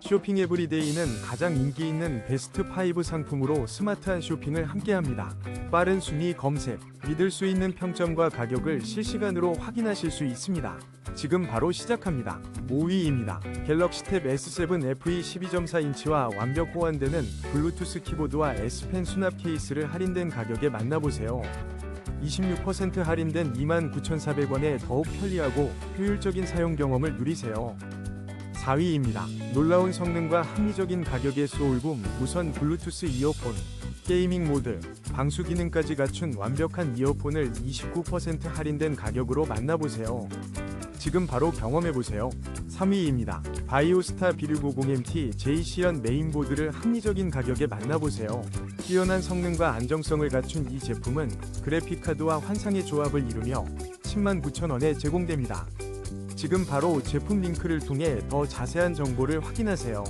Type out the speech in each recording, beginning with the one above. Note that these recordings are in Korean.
쇼핑 에브리데이는 가장 인기 있는 베스트 5 상품으로 스마트한 쇼핑을 함께합니다. 빠른 순위 검색, 믿을 수 있는 평점과 가격을 실시간으로 확인하실 수 있습니다. 지금 바로 시작합니다. 5위입니다. 갤럭시 탭 S7 FE 12.4인치와 완벽 호환되는 블루투스 키보드와 S펜 수납 케이스를 할인된 가격에 만나보세요. 26% 할인된 29,400원에 더욱 편리하고 효율적인 사용 경험을 누리세요. 4위입니다. 놀라운 성능과 합리적인 가격의 소울붐 무선 블루투스 이어폰 게이밍 모드, 방수 기능까지 갖춘 완벽한 이어폰을 29% 할인된 가격으로 만나보세요. 지금 바로 경험해보세요. 3위입니다. 바이오스타 B650MT JC연 메인보드를 합리적인 가격에 만나보세요. 뛰어난 성능과 안정성을 갖춘 이 제품은 그래픽카드와 환상의 조합을 이루며 10만 9천원에 제공됩니다. 지금 바로 제품 링크를 통해 더 자세한 정보를 확인하세요.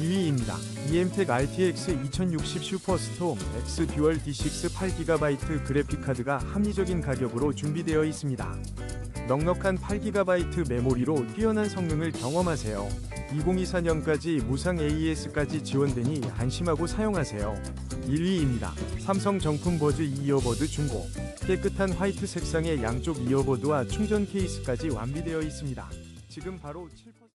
2위입니다. EMTEC RTX 2060 슈퍼스톰 X 듀얼 D6 8GB 그래픽카드가 합리적인 가격으로 준비되어 있습니다. 넉넉한 8GB 메모리로 뛰어난 성능을 경험하세요. 2024년까지 무상 AES까지 지원되니 안심하고 사용하세요. 1위입니다. 삼성 정품 버즈 이어버드 중고. 깨끗한 화이트 색상의 양쪽 이어버드와 충전 케이스까지 완비되어 있습니다. 지금 바로 7%